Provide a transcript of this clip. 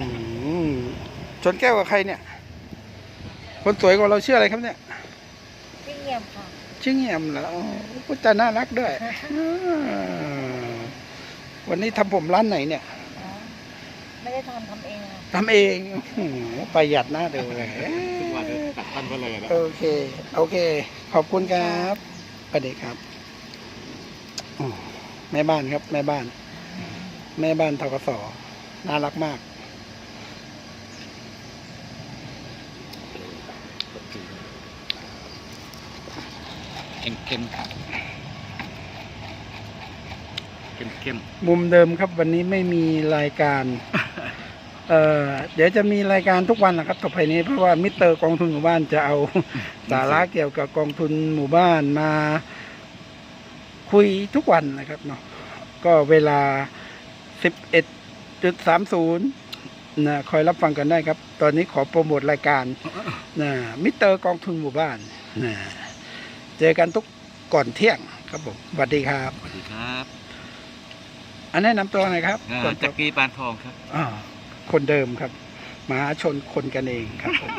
อืมชนแก้วกับใครเนี่ย คนสวยกว่าเราชื่ออะไรครับเนี่ยพี่เงียบค่ะชื่อเงียมเหรออ๋อพูดจาน่ารักด้วยอ่าวันนี้ทำผมร้านไหนเนี่ยอ๋อไม่ได้ทำทำเองค่ะทำเองอื้อหือประหยัดหน้าดูเลยทุกวันเลยตัดตั้นไว้เลยนะโอเค โอเค ขอบคุณครับสวัสดีครับอืมแม่บ้านครับ แม่บ้าน แม่บ้านทกศน่ารักมาก เข้มเข้มเข้มเข้มมุมเดิมครับวันนี้ไม่มีรายการ เอ่อเดี๋ยวจะมีรายการทุกวันนะครับต่อไปนี้เพราะว่ามิสเตอร์กองทุนหมู่บ้านจะเอาสาระเกี่ยวกับกองทุนหมู่บ้านมา คุยทุกวันนะครับเนาะก็เวลา 11.30นะคอยรับฟังกันได้ครับ ตอนนี้ขอโปรโมทรายการนะมิสเตอร์กองทุนหมู่บ้านนะ เจอกันทุกก่อนเที่ยงครับผมสวัสดีครับสวัสดีครับอันแนะนำตัวหน่อยครับอ่าก่อนจจับกรีปานทองครับ อ่าคนเดิมครับมหาชนคนกันเองครับผม